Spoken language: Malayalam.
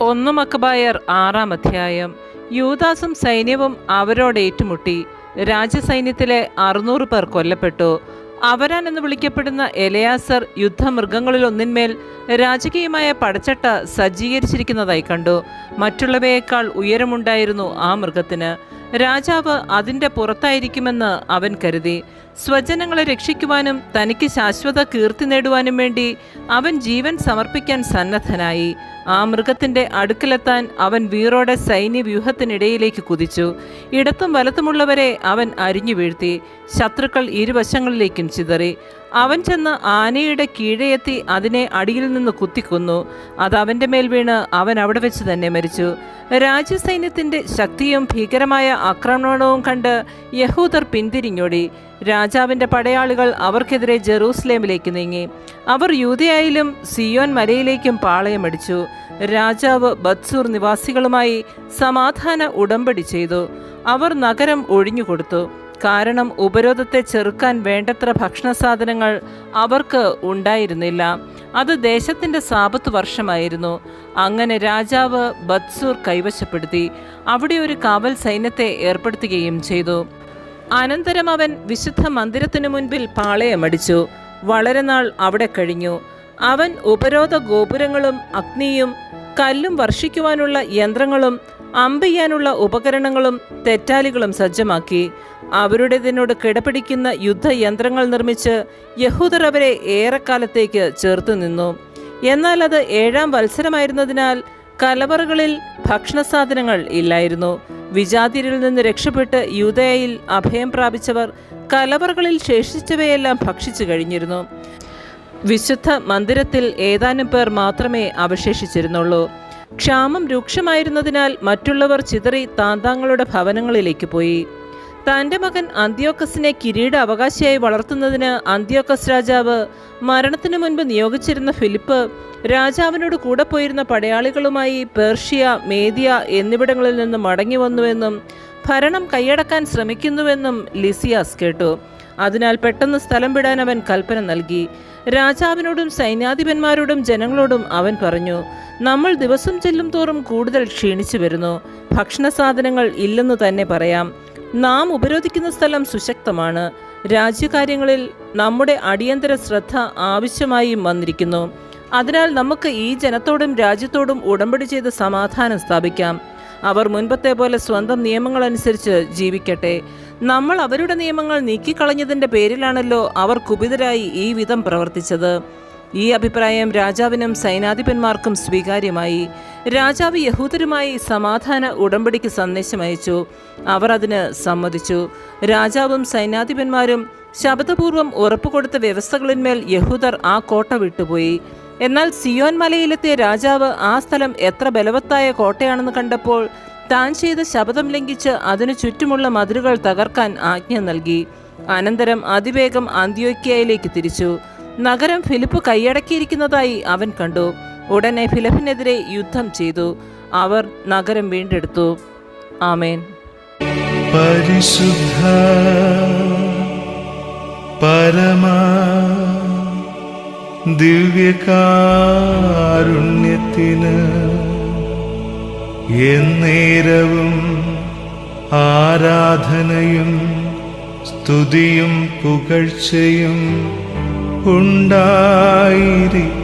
ഒന്ന് മക്കബായർ ആറാം അധ്യായം. യൂദാസും സൈന്യവും അവരോട് ഏറ്റുമുട്ടി. രാജസൈന്യത്തിലെ അറുന്നൂറ് പേർ കൊല്ലപ്പെട്ടു. അവരാൻ എന്ന് വിളിക്കപ്പെടുന്ന എലയാസർ യുദ്ധമൃഗങ്ങളിൽ ഒന്നിന്മേൽ രാജകീയമായ പടച്ചട്ട സജ്ജീകരിച്ചിരിക്കുന്നതായി കണ്ടു. മറ്റുള്ളവയേക്കാൾ ഉയരമുണ്ടായിരുന്നു ആ മൃഗത്തിന്. രാജാവ് അതിന്റെ പുറത്തായിരിക്കുമെന്ന് അവൻ കരുതി. സ്വജനങ്ങളെ രക്ഷിക്കുവാനും തനിക്ക് ശാശ്വത കീർത്തി നേടുവാനും വേണ്ടി അവൻ ജീവൻ സമർപ്പിക്കാൻ സന്നദ്ധനായി. ആ മൃഗത്തിന്റെ അടുക്കലെത്താൻ അവൻ വീറോടെ സൈന്യവ്യൂഹത്തിനിടയിലേക്ക് കുതിച്ചു. ഇടത്തും വലത്തുമുള്ളവരെ അവൻ അരിഞ്ഞു വീഴ്ത്തി. ശത്രുക്കൾ ഇരുവശങ്ങളിലേക്കും ചിതറി. അവൻ ചെന്ന് ആനയുടെ കീഴെയെത്തി അതിനെ അടിയിൽ നിന്ന് കുത്തിക്കൊന്നു. അത് അവന്റെ മേൽ വീണ് അവൻ അവിടെ വെച്ച് തന്നെ മരിച്ചു. രാജ്യസൈന്യത്തിന്റെ ശക്തിയും ഭീകരമായ ആക്രമണവും കണ്ട് യഹൂദർ പിന്തിരിഞ്ഞോടി. രാജാവിന്റെ പടയാളികൾ അവർക്കെതിരെ ജെറൂസലേമിലേക്ക് നീങ്ങി. അവർ യൂതയായാലും സിയോൻ മലയിലേക്കും പാളയമടിച്ചു രാജാവ് ബത്സൂർ നിവാസികളുമായി സമാധാന ഉടമ്പടി ചെയ്തു. അവർ നഗരം ഒഴിഞ്ഞുകൊടുത്തു. കാരണം ഉപരോധത്തെ ചെറുക്കാൻ വേണ്ടത്ര ഭക്ഷണ സാധനങ്ങൾ അവർക്ക് ഉണ്ടായിരുന്നില്ല. അത് ദേശത്തിന്റെ സാപത്ത് വർഷമായിരുന്നു. അങ്ങനെ രാജാവ് ബത്സൂർ കൈവശപ്പെടുത്തി. അവിടെ ഒരു കാവൽ സൈന്യത്തെ ഏർപ്പെടുത്തുകയും ചെയ്തു. അനന്തരം അവൻ വിശുദ്ധ മന്ദിരത്തിനു മുൻപിൽ പാളയമടിച്ചു. വളരെ നാൾ അവിടെ കഴിഞ്ഞു. അവൻ ഉപരോധ ഗോപുരങ്ങളും അഗ്നിയും കല്ലും വർഷിക്കുവാനുള്ള യന്ത്രങ്ങളും അമ്പെയ്യാനുള്ള ഉപകരണങ്ങളും തെറ്റാലികളും സജ്ജമാക്കി. അവരുടേതിനോട് കിടപിടിക്കുന്ന യുദ്ധയന്ത്രങ്ങൾ നിർമ്മിച്ച് യഹൂദർ അവരെ ഏറെക്കാലത്തേക്ക് ചേർത്ത് നിന്നു. എന്നാൽ അത് ഏഴാം വത്സരമായിരുന്നതിനാൽ കലവറകളിൽ ഭക്ഷണസാധനങ്ങൾ ഇല്ലായിരുന്നു. വിജാതിരിൽ നിന്ന് രക്ഷപ്പെട്ട് യൂതയയിൽ അഭയം പ്രാപിച്ചവർ കലവറകളിൽ ശേഷിച്ചവയെല്ലാം ഭക്ഷിച്ചു കഴിഞ്ഞിരുന്നു. വിശുദ്ധ മന്ദിരത്തിൽ ഏതാനും പേർ മാത്രമേ അവശേഷിച്ചിരുന്നുള്ളൂ. ക്ഷാമം രൂക്ഷമായിരുന്നതിനാൽ മറ്റുള്ളവർ ചിതറി താന്താങ്ങളുടെ ഭവനങ്ങളിലേക്ക് പോയി. തന്റെ മകൻ അന്ത്യോക്കസിനെ കിരീട അവകാശിയായി വളർത്തുന്നതിന് അന്ത്യോക്കസ് രാജാവ് മരണത്തിനു മുൻപ് നിയോഗിച്ചിരുന്ന ഫിലിപ്പ് രാജാവിനോട് കൂടെ പോയിരുന്ന പടയാളികളുമായി പേർഷ്യ മേദിയ എന്നിവിടങ്ങളിൽ നിന്ന് മടങ്ങി വന്നുവെന്നും ഭരണം കൈയടക്കാൻ ശ്രമിക്കുന്നുവെന്നും ലിസിയാസ് കേട്ടു. അതിനാൽ പെട്ടെന്ന് സ്ഥലം വിടാൻ അവൻ കൽപ്പന നൽകി. രാജാവിനോടും സൈന്യാധിപന്മാരോടും ജനങ്ങളോടും അവൻ പറഞ്ഞു നമ്മൾ ദിവസം ചെല്ലും തോറും കൂടുതൽ ക്ഷീണിച്ചു വരുന്നു. ഭക്ഷണ സാധനങ്ങൾ ഇല്ലെന്ന് തന്നെ പറയാം. നാം ഉപരോധിക്കുന്ന സ്ഥലം സുശക്തമാണ്. രാജ്യകാര്യങ്ങളിൽ നമ്മുടെ അടിയന്തര ശ്രദ്ധ ആവശ്യമായും വന്നിരിക്കുന്നു. അതിനാൽ നമുക്ക് ഈ ജനത്തോടും രാജ്യത്തോടും ഉടമ്പടി ചെയ്ത് സമാധാനം സ്ഥാപിക്കാം. അവർ മുൻപത്തെ പോലെ സ്വന്തം നിയമങ്ങൾ അനുസരിച്ച് ജീവിക്കട്ടെ. നമ്മൾ അവരുടെ നിയമങ്ങൾ നീക്കിക്കളഞ്ഞതിന്റെ പേരിലാണല്ലോ അവർ കുപിതരായി ഈ വിധം പ്രവർത്തിച്ചത്. ഈ അഭിപ്രായം രാജാവിനും സൈനാധിപന്മാർക്കും സ്വീകാര്യമായി. രാജാവ് യഹൂദരുമായി സമാധാന ഉടമ്പടിക്ക് സന്ദേശം അയച്ചു. അവർ അതിന് സമ്മതിച്ചു. രാജാവും സൈനാധിപന്മാരും ശബദപൂർവം ഉറപ്പുകൊടുത്ത വ്യവസ്ഥകളിന്മേൽ യഹൂദർ ആ കോട്ട വിട്ടുപോയി. എന്നാൽ സിയോൻ മലയിലെത്തിയ രാജാവ് ആ സ്ഥലം എത്ര ബലവത്തായ കോട്ടയാണെന്ന് കണ്ടപ്പോൾ താൻ ചെയ്ത ശബ്ദം ലംഘിച്ച് അതിനു ചുറ്റുമുള്ള മതിലുകൾ തകർക്കാൻ ആജ്ഞ നൽകി. അനന്തരം അതിവേഗം അന്ത്യോക്യയിലേക്ക് തിരിച്ചു. നഗരം ഫിലിപ്പ് കൈയടക്കിയിരിക്കുന്നതായി അവൻ കണ്ടു. ഉടനെ ഫിലിപ്പിനെതിരെ യുദ്ധം ചെയ്തു. അവർ നഗരം വീണ്ടെടുത്തു. ആമേൻ. പരിശുദ്ധ പരമാ ദിവ്യകാരുണ്യത്തിന് എന്നേരവും ആരാധനയും സ്തുതിയും പുകഴ്ചയും ഉണ്ടായിരിക്കട്ടെ